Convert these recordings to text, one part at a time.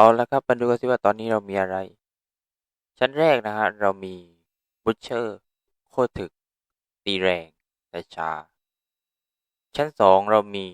เอาละครับมาดูกันสิว่าตอนนี้เรามีอะไร ชั้นแรกนะฮะ เรามีบูชเชอร์โคถึก ตีแรงแต่ชา ชั้นสองเรามี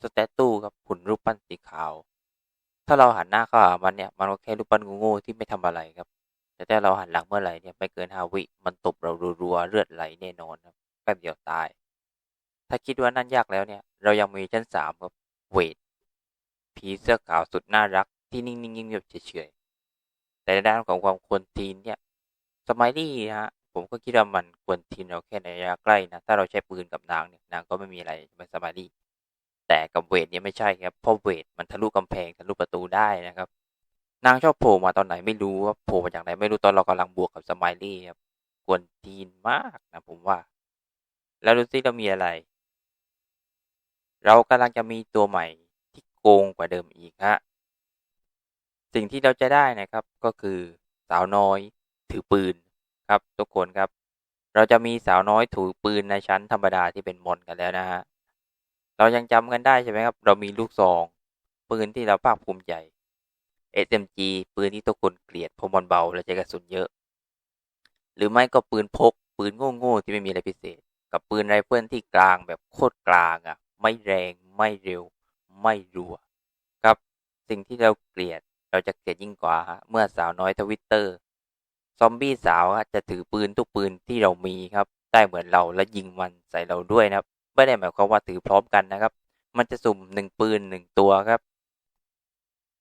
สเตตูครับหุ่นรูปปั้นสีขาว ถ้าเราหันหน้าเข้าหามันเนี่ย มันก็แค่รูปปั้นงูๆที่ไม่ทำอะไรครับ แต่ถ้าเราหันหลังเมื่อไหร่เนี่ยไม่เกินห้าวิมันตบเรารัวๆเลือดไหลแน่นอนครับแป๊บเดียวตาย ถ้าคิดว่านั่นยากแล้วเนี่ย เรายังมีชั้นสามครับเวทผีเสื้อขาวสุดน่ารัก ที่นิ่งๆเงียบๆเฉยๆแต่ในด้านของความควรทีนเนี่ยสมัยนี้ฮะผมก็คิดว่ามันควรทีนเราแค่ในระยะใกล้นะถ้าเราใช้ปืนกับนางเนี่ยนางก็ไม่มีอะไรมันสมัยนี้แต่กับเวทเนี่ยไม่ใช่ครับเพราะเวทมันทะลุกำแพงทะลุประตูได้นะครับ นางชอบโผล่มาตอนไหนไม่รู้ว่าโผล่มาจากไหนไม่รู้ตอนเรากำลังบวกกับสมัยนี้ครับกวนทีนมากนะผมว่า แล้วดูซิเรามีอะไร เรากำลังจะมีตัวใหม่ที่โกงกว่าเดิมอีกฮะ สิ่งที่เราจะได้นะครับก็คือสาวน้อยถือปืนครับทุกคนครับ เราจะมีสาวน้อยถือปืนในชั้นธรรมดาที่เป็นมอนกันแล้วนะฮะเรายังจำกันได้ใช่ไหมครับ เรามีลูกซองปืนที่เราภาคภูมิใจ SMG ปืนที่ทุกคนเกลียดพมันเบาและใช้กระสุนเยอะ หรือไม่ก็ปืนพก ปืนโง่ๆที่ไม่มีอะไรพิเศษ กับปืนไรเฟิลที่กลางแบบโคตรกลางอะ ไม่แรงไม่เร็ว ไม่รัว ครับ สิ่งที่เราเกลียด เราจะเกลียดยิ่งกว่าฮะเมื่อสาวน้อยทวิตเตอร์ ซอมบี้สาวจะถือปืนทุกปืนที่เรามีครับ ได้เหมือนเราและยิงมันใส่เราด้วยนะครับ ไม่ได้หมายความว่าถือพร้อมกันนะครับ มันจะสุ่มหนึ่งปืนหนึ่งตัวครับ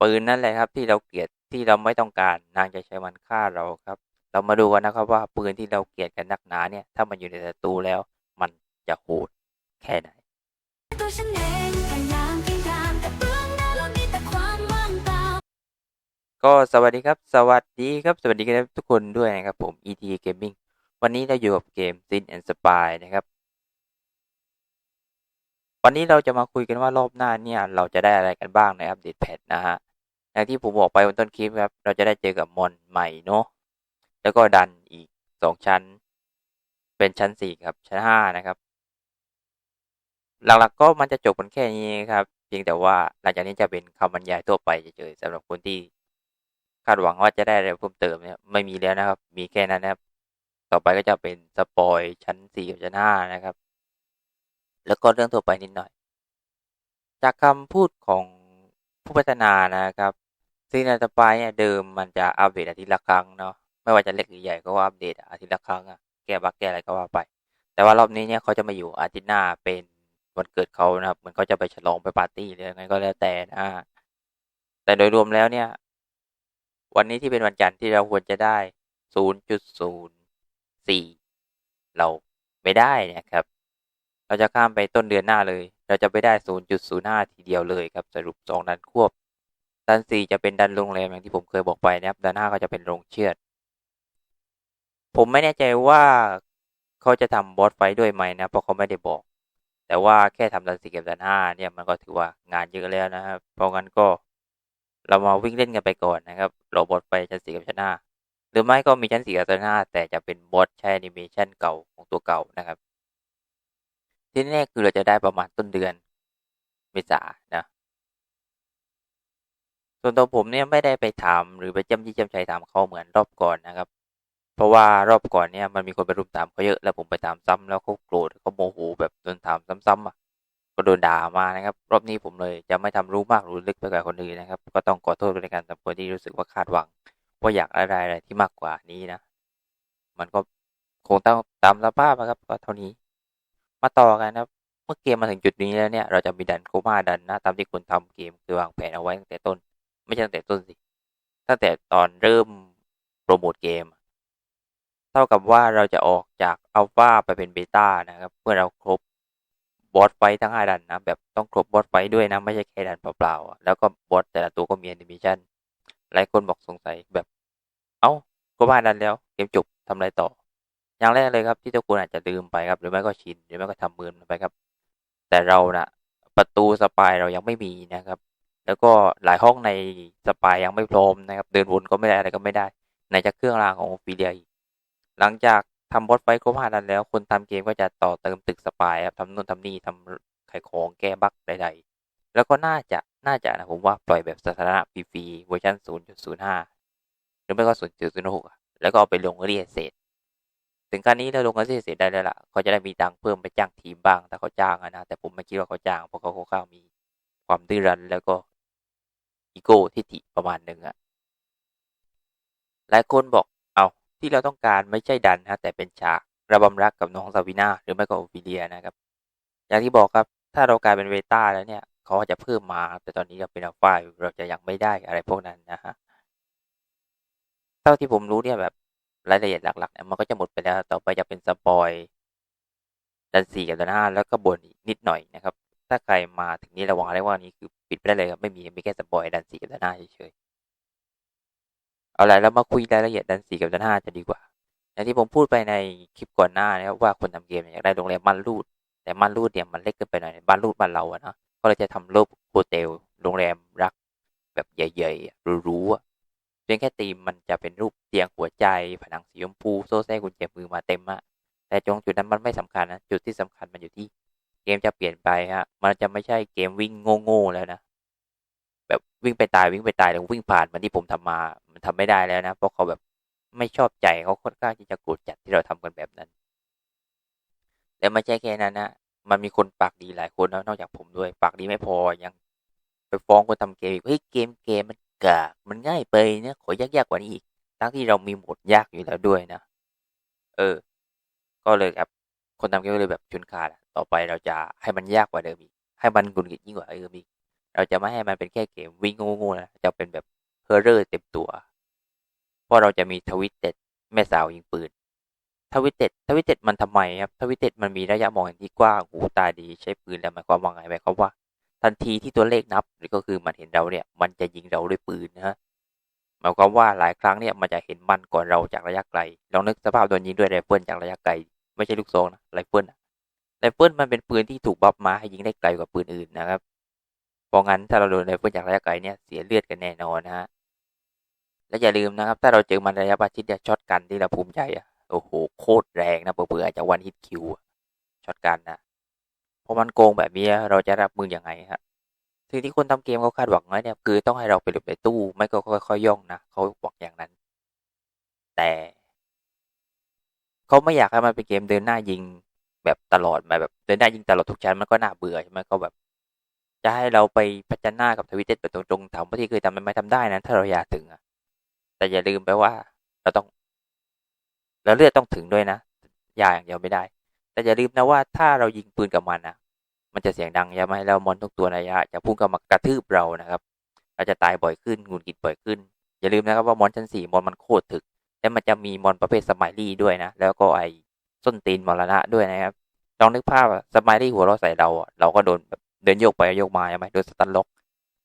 ปืนนั่นแหละครับ ที่เราเกลียดที่เราไม่ต้องการ นางจะใช้มันฆ่าเราครับ เรามาดูกันนะครับว่าปืนที่เราเกลียดกันนักหนาเนี่ย ถ้ามันอยู่ในศัตรูแล้ว มันจะโหดแค่ไหน ก็สวัสดีครับ สวัสดีครับ สวัสดีกันทุกคนด้วยนะครับผม ET Gaming วันนี้เราอยู่กับเกม Sin and Spy นะครับ วันนี้เราจะมาคุยกันว่ารอบหน้าเนี่ย เราจะได้อะไรกันบ้างในอัปเดตแพทนะฮะอย่างที่ผมบอกไปบนต้นคลิปครับ เราจะได้เจอกับมอนใหม่เนาะ แล้วก็ดันอีกสองชั้น เป็นชั้นสี่ครับชั้นห้านะครับ หลักๆก็มันจะจบกันแค่นี้ครับเพียงแต่ว่าหลังจากนี้จะเป็นคำบรรยายทั่วไปเฉยๆสำหรับคนที่ คาดหวังว่าจะได้อะไรเพิ่มเติมเนี่ยไม่มีแล้วนะครับ มีแค่นั้นนะครับ ต่อไปก็จะเป็นสปอยชั้นสี่กับชั้นห้านะครับ แล้วก็เรื่องทั่วไปนิดหน่อย จากคำพูดของผู้พัฒนานะครับซีนาสปายเนี่ยเดิมมันจะอัปเดตอาทิตย์ละครั้งเนาะไม่ว่าจะเล็กหรือใหญ่ก็ว่าอัปเดตอาทิตย์ละครั้งอะแก้บั๊กแก้อะไรก็ว่าไป แต่ว่ารอบนี้เนี่ยเขาจะมาอยู่อาทิตย์หน้าเป็นวันเกิดเขานะครับเหมือนเขาจะไปฉลองไปปาร์ตี้หรือยังไงก็แล้วแต่นะแต่โดยรวมแล้วเนี่ย วันนี้ที่เป็นวันจันทร์ที่เราควรจะได้ 0.04 เราไม่ได้นะครับ เราจะข้ามไปต้นเดือนหน้าเลย เราจะไปได้ 0.05 ทีเดียวเลยครับ สรุป 2 ดันควบ ดัน 4 จะเป็นดันโรงแรมอย่างที่ผมเคยบอกไปนะครับ ดัน 5 ก็จะเป็นโรงเชือด ผมไม่แน่ใจว่าเขาจะทำบอสไฟด้วยไหมนะ เพราะเขาไม่ได้บอก แต่ว่าแค่ทำดัน 4 กับดัน 5 เนี่ย มันก็ถือว่างานเยอะแล้วนะครับ เพราะงั้นก็ เรามาวิ่งเล่นกันไปก่อนนะครับรอบอสไปชั้นสี่กับชั้นห้าหรือไม่ก็มีชั้นสี่กับชั้นห้าแต่จะเป็นบอสใช้แอนิเมชันเก่าของตัวเก่านะครับ ที่แน่คือเราจะได้ประมาณต้นเดือนเมษานะส่วนตัวผมเนี่ยไม่ได้ไปถามหรือไปจำที่จำใจถามเขาเหมือนรอบก่อนนะครับ เพราะว่ารอบก่อนเนี่ยมันมีคนไปรุมถามเขาเยอะแล้วผมไปถามซ้ำแล้วเขาโกรธเขาโมโหแบบโดนถามซ้ำๆอะ ก็โดนด่ามานะครับ รอบนี้ผมเลยจะไม่ทำรู้มากรู้ลึกไปกว่าคนอื่นนะครับ ก็ต้องขอโทษในการสำหรับคนที่รู้สึกว่าคาดหวัง ว่าอยากอะไรอะไรที่มากกว่านี้นะ มันก็คงต้องตามสภาพนะครับ ก็เท่านี้ มาต่อกันนะครับ เมื่อเกมมาถึงจุดนี้แล้วเนี่ย เราจะมีดันโคม่าดันนะตามที่คุณทำเกมคือวางแผนเอาไว้ตั้งแต่ต้น ไม่ใช่ตั้งแต่ต้นสิ ตั้งแต่ตอนเริ่มโปรโมทเกม เท่ากับว่าเราจะออกจากอัลฟาไปเป็นเบต้านะครับ เมื่อเราครบ บอสไฟทั้งห้าดันนะ แบบต้องครบบอสไฟด้วยนะ ไม่ใช่แค่ดันเปล่าๆแล้วก็บอสแต่ละตัวก็มีแอนิเมชันหลายคนบอกสงสัยแบบ เอ้าครบห้าดันแล้ว เกมจบทำอะไรต่อ อย่างแรกเลยครับที่ทุกคนอาจจะลืมไปครับ หรือไม่ก็ชินหรือไม่ก็ทำมือไปครับ แต่เรานะ่ะ ประตูสปายเรายังไม่มีนะครับ แล้วก็หลายห้องในสปายยังไม่พร้อมนะครับ เดินวนก็ไม่ได้อะไรก็ไม่ได้ในจากเครื่องรางของฟิเลียอีกหลังจาก ทำบอสไฟครบห้าดันแล้ว คนทำเกมก็จะต่อเติมตึกสปายครับทำนู่นทำนี่ทำขายของแก้บั๊กใดๆ แล้วก็น่าจะน่าจะนะผมว่าปล่อยแบบสถานะฟรีๆเวอร์ชัน0.05 หรือไม่ก็ 0.06 แล้วก็เอาไปลงเรียเสร็จถึงการนี้เราลงเรียเสร็จได้แล้วล่ะ เขาจะได้มีตังค์เพิ่มไปจ้างทีมบ้างถ้าเขาจ้างนะ แต่ผมไม่คิดว่าเขาจ้าง เพราะเขาค่อนข้ามีความดื้อรั้นแล้วก็อีโก้ทิฐิประมาณหนึ่งอะหลายคนบอก ที่เราต้องการไม่ใช่ดันนะแต่เป็นฉากระบำรักกับน้องซาวินาหรือไม่ก็โอฟิเลียนะครับ อย่างที่บอกครับถ้าเรากลายเป็นเวต้าแล้วเนี่ยเขาจะเพิ่มมา แต่ตอนนี้เราเป็นอัลฟาอยเราจะยังไม่ได้อะไรพวกนั้นนะฮะเท่าที่ผมรู้เนี่ยแบบรายละเอียดหลักๆเนี่ยมันก็จะหมดไปแล้ว ต่อไปจะเป็นสปอยดันสี่กับดันห้าแล้วก็บนอีกนิดหน่อยนะครับ ถ้าใครมาถึงนี้ระวังได้ว่านี้คือปิดไปได้เลยครับไม่มีมีแค่สปอยดันสี่กับดันห้าเฉยๆ เอาละเรามาคุยรายละเอียดดันสี่กับดันห้าจะดีกว่า อย่างที่ผมพูดไปในคลิปก่อนหน้านะครับว่าคนทำเกมอยากได้โรงแรมม่านรูด แต่ม่านรูดเนี่ยมันเล็กเกินไปหน่อยบ้านรูดบ้านเราอะนะก็เลยจะทำรูปโฮเทลโรงแรมรัก แบบใหญ่ๆหรูๆเพียงแค่ตีมมันจะเป็นรูปเตียงหัวใจผนังสีชมพูโซ่แท้กุญแจมือมาเต็มอะแต่ตรงจุดนั้นมันไม่สำคัญนะจุดที่สำคัญมันอยู่ที่ เกมจะเปลี่ยนไปฮะมันจะไม่ใช่เกมวิ่งโง่ๆแล้วนะ วิ่งไปตายวิ่งไปตายแล้ววิ่งผ่านมันที่ผมทำมา มันทำไม่ได้แล้วนะ เพราะเขาแบบไม่ชอบใจเขาค่อนข้างที่จะโกรธจัดที่เราทำกันแบบนั้นและไม่ใช่แค่นั้นนะมันมีคนปากดีหลายคนนะนอกจากผมด้วย ปากดีไม่พอยังไปฟ้องคนทำเกมอีกเฮ้ยเกมเกมมันกากมันง่ายไปเนี่ยขอยากๆกว่านี้อีกทั้งที่เรามีโหมดยากอยู่แล้วด้วยนะเออ ก็เลยครับคนทำเกมก็เลยแบบชุนขาดต่อไปเราจะให้มันยากกว่าเดิมอีกให้มันกุนกิดยิ่งกว่าเดิมอีก เราจะไม่ให้มันเป็นแค่เกมวิ่งง่ๆนะจะเป็นแบบเฮอร์เรอร์เต็มตัว เพราะเราจะมีทวิตเต็ดแม่สาวยิงปืน ทวิตเต็ดทวิตเต็ดมันทำไมครับ ทวิตเต็ดมันมีระยะมองเห็นที่กว้างหูตาดีใช้ปืนแล้วหมายความว่าไงหมายความว่า ทันทีที่ตัวเลขนับหรือก็คือมันเห็นเราเนี่ย มันจะยิงเราด้วยปืนนะฮะหมายความว่าหลายครั้งเนี่ยมันจะเห็นมันก่อนเราจากระยะไกลลองนึกสภาพโดนยิงด้วยไรเฟิลจากระยะไกล ไม่ใช่ลูกซองนะไรเฟิลไรเฟิลมันเป็นปืนที่ถูกบัฟมาให้ยิงได้ไกลกว่าปืนอื่นนะครับ ราะงั้นถ้าเราโดนไรเฟิลจากระยะไกลเนี่ยเสียเลือดกันแน่นอนนะฮะและอย่าลืมนะครับ ถ้าเราเจอมันระยะประชิดเนี่ยช็อตกันที่เราภูมิใจอะโอ้โหโคตรแรงนะเบื่อๆอาจจะวันฮิตคิวช็อตกันนะเพราะมันโกงแบบนี้เราจะรับมืออยังไงฮะสิ่งที่คนทำเกมเขาคาดหวังไว้เนี่ยคือต้องให้เราไปหลบในตู้ ไม่ก็ค่อยๆย่องนะเขาบอกอย่างนั้น แต่เขาไม่อยากให้มันเป็นเกมเดินหน้ายิงแบบตลอดแบบเดินหน้ายิงตลอดทุกชั้นมันก็น่าเบื่อใช่ไหมก็แบบ จะให้เราไปพัฒนากับทวิตเตอร์แบบตรงๆถามว่าที่เคยทำมันไม่ทำได้นะถ้าเราอยากถึงอะแต่อย่าลืมไปว่า เราต้องแล้วเลือดต้องถึงด้วยนะยาอย่างเดียวไม่ได้ แต่อย่าลืมนะว่าถ้าเรายิงปืนกับมันนะมันจะเสียงดังใช่ไหมแล้วมอนทุกตัวระยะจะพุ่งกับมากระทืบเรานะครับ เราจะตายบ่อยขึ้นงุนกินบ่อยขึ้น อย่าลืมนะครับว่ามอนชั้นสี่มอนมันโคตรถึกและมันจะมีมอนประเภทสมัยลี่ด้วยนะแล้วก็ไอ้ส้นตีนมรณะด้วยนะครับลองนึกภาพสมัยลี่หัวเราใส่เราเราก็โดนแบบ เดินโยกไปโยกมาใช่ไหมโดนสตันล็อก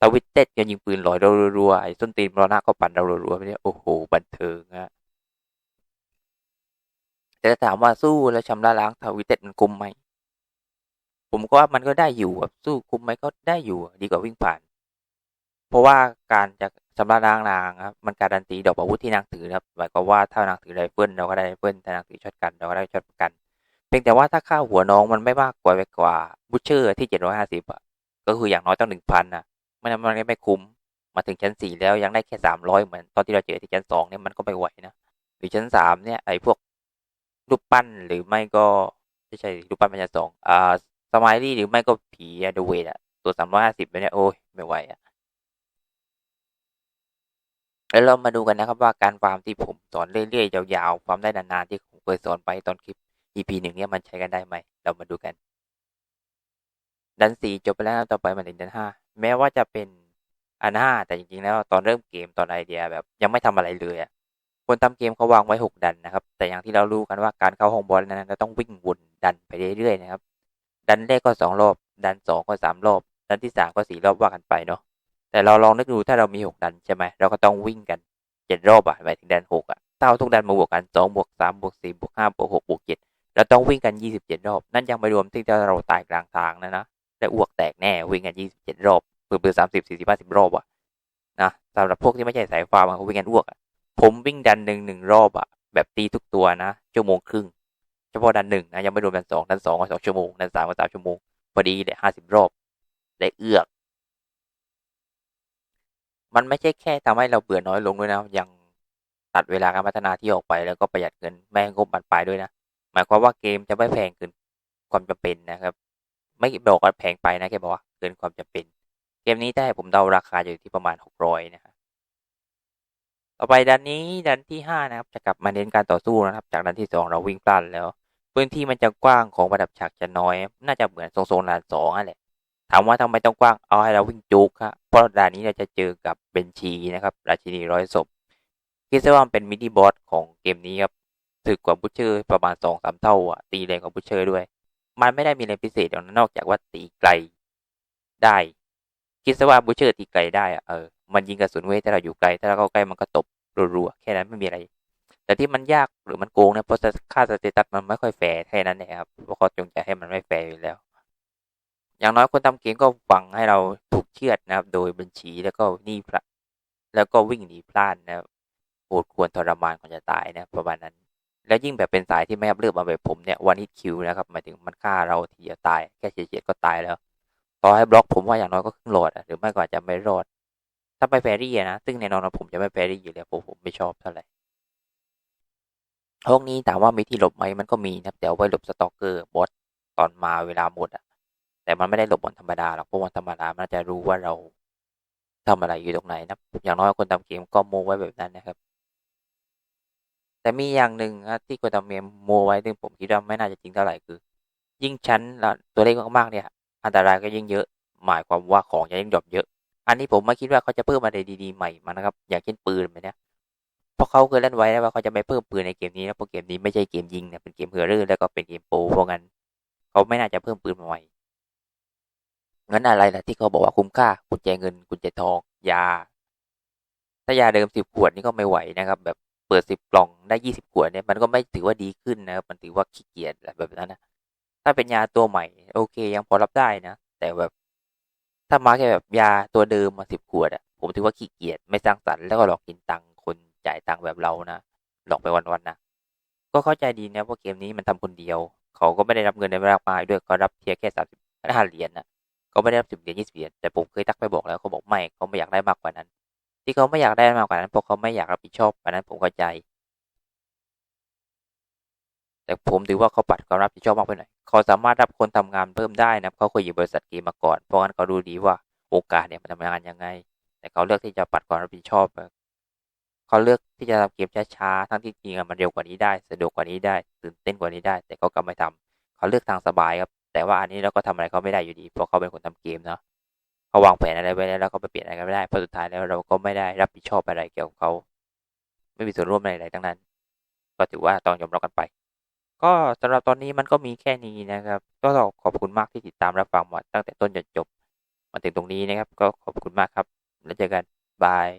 ทวิตเต็ดยังยิงปืนลอยรัวๆไอ้ส้นตีนมรณะก็ปั่นเรารัวๆไปเนี่ยโอ้โหบันเทิงอะแต่ถามว่าสู้แล้วชำระล้างทวิตเต็ดมันคุ้มไหมผมก็ว่ามันก็ได้อยู่แบบสู้คุ้มไหมก็ได้อยู่ดีกว่าวิ่งผ่าน เพราะว่าการจะชำระล้างนางครับมันการันตีดอกอาวุธที่นางถือครับหมายความว่าถ้านางถือไรเฟิลเราก็ได้ไรเฟิลถ้านางถือช็อตกันเราก็ได้ช็อตกัน พียงแต่ว่าถ้าค่าหัวน้องมันไม่มากกว่าไปกว่าบูชเชอร์ที่เจ็ดร้อยห้าสิบอะก็คืออย่างน้อยต้องหนึ่งพันนะไม่นั้นมันไม่คุ้มมาถึงชั้นสี่แล้วยังได้แค่สามร้อยเหมือนตอนที่เราเจอที่ชั้นสองเนี่ยมันก็ไม่ไหวนะหรือชั้นสามเนี่ยไอ้พวกรูปปั้นหรือไม่ก็ไม่ใช่รูปปั้นเป็นชั้นสองอ่าสมายลี่หรือไม่ก็ผีอะเดเวทอะตัวสามร้อยห้าสิบเนี่ยโอ้ยไม่ไหวอะแล้วเรามาดูกันนะครับว่าการฟาร์มที่ผมสอนเรื่อยๆยาวๆฟาร์มได้นานๆที่ผมเคยสอนไปตอนคลิป EP หนึ่งเนี่ยมันใช้กันได้ไหม เรามาดูกัน ดันสี่จบไปแล้วต่อไปมาถึงดันห้าแม้ว่าจะเป็นอันห้าแต่จริงๆแล้วตอนเริ่มเกมตอนไอเดียแบบยังไม่ทำอะไรเลยอะคนทำเกมเขาวางไว้หกดันนะครับ แต่อย่างที่เรารู้กันว่าการเข้าห้องบอลนั้นเราต้องวิ่งวนดันไปเรื่อยๆนะครับ ดันแรกก็สองรอบ ดันสองก็สามรอบ ดันที่สามก็สี่รอบว่ากันไปเนาะแต่เราลองนึกดูถ้าเรามีหกดันใช่ไหมเราก็ต้องวิ่งกันเจ็ดรอบอะหมายถึงดันหกอะเท่าทุกดันมาบวกกันสองบวกสามบวกสี่บวกห้าบวกหกบวกเจ็ด เราต้องวิ่งกัน27รอบ นั่นยังไม่รวมที่เราตายกลางทางนะนะและอ้วกแตกแน่วิ่งกัน27รอบเปือๆสามสิบสี่สิบห้าสิบรอบอะนะสำหรับพวกที่ไม่ใช่สายฟ้ามันเขาวิ่งกันอ้วกอะผมวิ่งดันหนึ่งหนึ่งรอบอะแบบตีทุกตัวนะชั่วโมงครึ่งเฉพาะดันหนึ่งนะยังไม่รวมดันสองดันสองก็สองชั่วโมงดันสามก็สามชั่วโมงพอดีเลยห้าสิบรอบได้เอือก มันไม่ใช่แค่ทำให้เราเบื่อน้อยลงด้วยนะยังตัดเวลาการพัฒนาที่ออกไปแล้วก็ประหยัดเงินแม่งงบบานปลายด้วยนะ หมายความว่าเกมจะไม่แพงเกินความจำเป็นนะครับ ไม่บอกว่าแพงไปนะแค่บอกว่าเกินความจำเป็น เกมนี้ได้ผมเดาราคาอยู่ที่ประมาณหกร้อยนะครับต่อไปดันนี้ดันที่ห้านะครับ จะกลับมาเน้นการต่อสู้นะครับ จากดันที่สองเราวิ่งพลาดแล้ว พื้นที่มันจะกว้างของระดับฉากจะน้อย น่าจะเหมือนโซนๆด่านสองนั่นแหละถามว่าทำไมต้องกว้างเอาให้เราวิ่งจุกครับเพราะด่านนี้เราจะเจอกับเบนชีนะครับ ราชินีร้อยศพคิดซะว่ามันเป็นมินิบอสของเกมนี้ครับ ถึกกว่าบูเชอร์ประมาณสองสามเท่าอะตีแรงกว่าบูเชอร์ด้วย มันไม่ได้มีอะไรพิเศษอย่างนั้นนอกจากว่าตีไกลได้ คิดซะว่าบูเชอร์ตีไกลได้อะเออมันยิงกระสุนเว้ยถ้าเราอยู่ไกลถ้าเราเข้าใกล้มันก็ตบรัวๆแค่นั้นไม่มีอะไร แต่ที่มันยากหรือมันโกงเนี่ยเพราะค่าสเตตัสมันไม่ค่อยแฟร์แค่นั้นเองครับเพราะเขาจงใจให้มันไม่แฟร์อยู่แล้ว อย่างน้อยคนทำเกมก็หวังให้เราถูกเชือดนะครับ โดยบัญชีแล้วก็หนี่พละแล้วก็วิ่งหนีพลาดนะครับโหดควรทรมานก่อนจะตายนะประมาณนั้น แล้วยิ่งแบบเป็นสายที่ไม่รับเลือกมาแบบผมเนี่ยวันฮิตคิวนะครับหมายถึงมันฆ่าเราทีจะตายแค่เฉียดๆก็ตายแล้ว ต่อให้บล็อกผมว่าอย่างน้อยก็ครึ่งโหลดอะหรือไม่ก็อาจจะไม่รอด ถ้าไปแฟรี่นะซึ่งแน่นอนผมจะไม่แฟรี่อยู่แล้วเพราะผมไม่ชอบเท่าไหร่ห้องนี้ถามว่ามีที่หลบไหมมันก็มีนะแต่เอาไว้หลบสตอกเกอร์บอสตอนมาเวลาหมดอะแต่มันไม่ได้หลบบนธรรมดาหรอกเพราะวันธรรมดามันจะรู้ว่าเราทำอะไรอยู่ตรงไหนนะอย่างน้อยคนทำเกมก็โมไว้แบบนั้นนะครับ แต่มีอย่างหนึ่งที่คนทำเกมโมไว้ซึ่งผมคิดว่าไม่น่าจะจริงเท่าไหร่คือ ยิ่งชั้นตัวเลขมากๆเนี่ย อันตรายก็ยิ่งเยอะ หมายความว่าของจะยิ่งดรอปเยอะ อันนี้ผมไม่คิดว่าเขาจะเพิ่มอะไรดีๆใหม่มานะครับ อย่างเช่นปืนแบบเนี้ยเพราะเขาเคยเล่นไว้แล้วว่าเขาจะไม่เพิ่มปืนในเกมนี้นะเพราะเกมนี้ไม่ใช่เกมยิงนะเป็นเกมเฮอร์เรอร์แล้วก็เป็นเกมโปรเพราะงั้นเขาไม่น่าจะเพิ่มปืนมาใหม่งั้นอะไรล่ะที่เขาบอกว่าคุ้มค่ากุญแจเงินกุญแจทองยาถ้ายาเดิมสิบขวดนี่ก็ไม่ไหวนะครับ แบบ ปิดสิบกล่องได้ยี่สิบขวดเนี่ยมันก็ไม่ถือว่าดีขึ้นนะครับมันถือว่าขี้เกียจอะไรแบบนั้นนะถ้าเป็นยาตัวใหม่ โอเค ยังพอรับได้นะ แต่แบบ ถ้ามาแค่แบบยาตัวเดิมมาสิบขวดอะผมถือว่าขี้เกียจไม่สร้างสรรค์แล้วก็หลอกกินตังคนจ่ายตังแบบเรานะหลอกไปวันๆนะก็เข้าใจดีนะเพราะเกมนี้มันทำคนเดียว เขาก็ไม่ได้รับเงินในมากมายด้วยเขารับเพียงแค่สามสิบห้าเหรียญนะเขาไม่ได้รับสิบเหรียญยี่สิบเหรียญแต่ผมเคยทักไปบอกแล้วเขาบอกไม่เขาไม่อยากได้มากกว่านั้น ที่เขาไม่อยากได้มากกว่านั้นเพราะเขาไม่อยากรับผิดชอบอันนั้นผมเข้าใจ แต่ผมถือว่าเขาปัดความรับผิดชอบมากไปหน่อยเขาสามารถรับคนทำงานเพิ่มได้นะเขาเคยอยู่บริษัทเกมมาก่อนเพราะงั้นเขาดูดีว่าโอกาสเนี่ยมันทำงานยังไง แต่เขาเลือกที่จะปัดความรับผิดชอบเขาเลือกที่จะทำเกมช้าๆทั้งที่จริงมันเร็วกว่านี้ได้สะดวกกว่านี้ได้ตื่นเต้นกว่านี้ได้ แต่เขากลับไม่ทำเขาเลือกทางสบายครับแต่ว่าอันนี้เราก็ทำอะไรเขาไม่ได้อยู่ดีเพราะเขาเป็นคนทำเกมเนาะ เขาวางแผนอะไรไว้แล้วเราก็ไปเปลี่ยนอะไรก็ไม่ได้เพราะสุดท้ายแล้วเราก็ไม่ได้รับผิดชอบอะไรเกี่ยวกับเขา ไม่มีส่วนร่วมอะไรทั้งนั้น ก็ถือว่าต้องยอมรับกันไป ก็สำหรับตอนนี้มันก็มีแค่นี้นะครับ ก็ขอบคุณมากที่ติดตามรับฟังมาตั้งแต่ต้นจนจบมาถึงตรงนี้นะครับ ก็ขอบคุณมากครับ แล้วเจอกันบาย